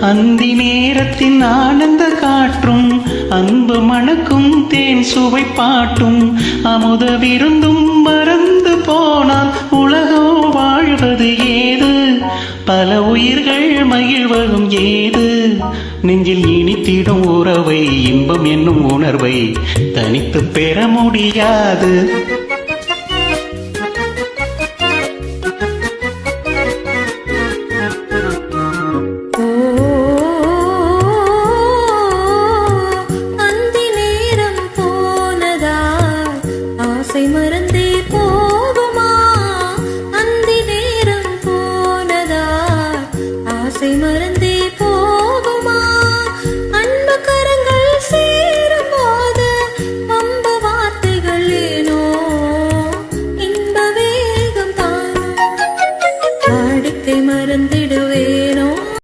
அந்தி நேரத்தின் ஆனந்த காற்றும் அன்பு மணக்கும் தேன் சுவை பாட்டும். அமுத விருந்தும் மறந்து போனால் உலகம் வாழ்வது ஏது? பல உயிர்கள் மகிழ்வதும் ஏது? நெஞ்சில் இனித்திடும் உறவை இன்பம் என்னும் உணர்வை தனித்து பெற முடியாது. ஆசை மறந்தே போகுமா? அந்தி நேரம் போனதா? ஆசை மறந்தே போகுமா? அன்பு கரங்கள் சேரும் போது அம்ப வார்த்தைகள் ஏனோ? இன்ப வேகம் தானோ வாடிக்கை மறந்திடுவேனோ?